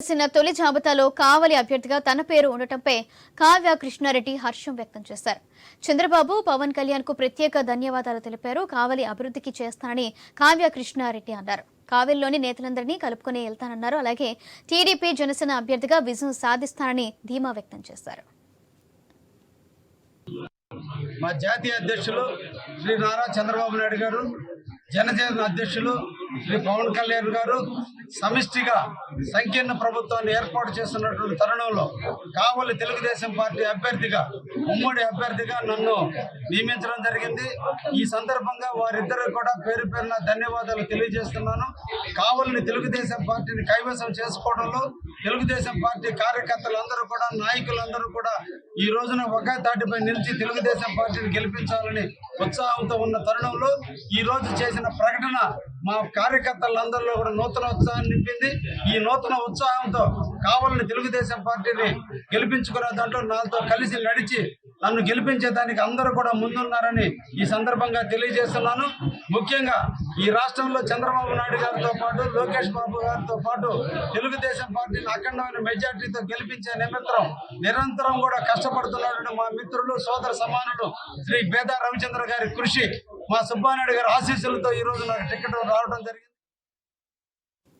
చేసిన తొలి జాబితాలో కావలి అభ్యర్థిగా తన పేరు ఉండటంపై కావ్య కృష్ణారెడ్డి హర్షం వ్యక్తం చేశారు. చంద్రబాబు పవన్ కళ్యాణ్కు ప్రత్యేక ధన్యవాదాలు తెలిపారు. కావలి అభివృద్ధికి చేస్తానని కావ్య కృష్ణారెడ్డి అన్నారు. కావలిలోని నేతలందరినీ కలుపుకొని వెళ్తానన్నారు. అలాగే టీడీపీ జనసేన అభ్యర్థిగా విజయం సాధిస్తానని ధీమా వ్యక్తం చేశారు. మా జాతీయ అధ్యక్షులు శ్రీ నారా చంద్రబాబు నాయుడు గారు జనసేన అధ్యక్షులు శ్రీ పవన్ కళ్యాణ్ గారు సమిష్టిగా సంకీర్ణ ప్రభుత్వాన్ని ఏర్పాటు చేస్తున్నటువంటి తరుణంలో కావలి తెలుగుదేశం పార్టీ అభ్యర్థిగా ఉమ్మడి అభ్యర్థిగా నన్ను నియమించడం జరిగింది. ఈ సందర్భంగా వారిద్దరూ కూడా పేరు పేరున ధన్యవాదాలు తెలియజేస్తున్నాను. కావలిని తెలుగుదేశం పార్టీని కైవసం చేసుకోవడంలో తెలుగుదేశం పార్టీ కార్యకర్తలందరూ కూడా నాయకులందరూ కూడా ఈ రోజున ఒకే తాటిపై నిలిచి తెలుగుదేశం పార్టీని గెలిపించాలని ఉత్సాహంతో ఉన్న తరుణంలో ఈ రోజు చేసిన ప్రకటన మా కార్యకర్తలందరిలో కూడా నూతన ఉత్సాహాన్ని నింపింది. ఈ నూతన ఉత్సాహంతో కావాలని తెలుగుదేశం పార్టీని గెలిపించుకునే దాంట్లో నాతో కలిసి నడిచి నన్ను గెలిపించేదానికి అందరూ కూడా ముందున్నారని ఈ సందర్భంగా తెలియజేస్తున్నాను. ముఖ్యంగా ఈ రాష్ట్రంలో చంద్రబాబు నాయుడు గారితో పాటు లోకేష్ బాబు గారితో పాటు తెలుగుదేశం పార్టీని అఖండమైన మెజార్టీతో గెలిపించే నిమిత్తం నిరంతరం కూడా కష్టపడుతున్నటువంటి మా మిత్రులు సోదర సమానులు శ్రీ బేదా రవిచంద్ర గారి కృషి మా సుబ్బానాయుడు గారి ఆశీస్సులతో ఈ రోజు నాకు టికెట్ రావడం జరిగింది.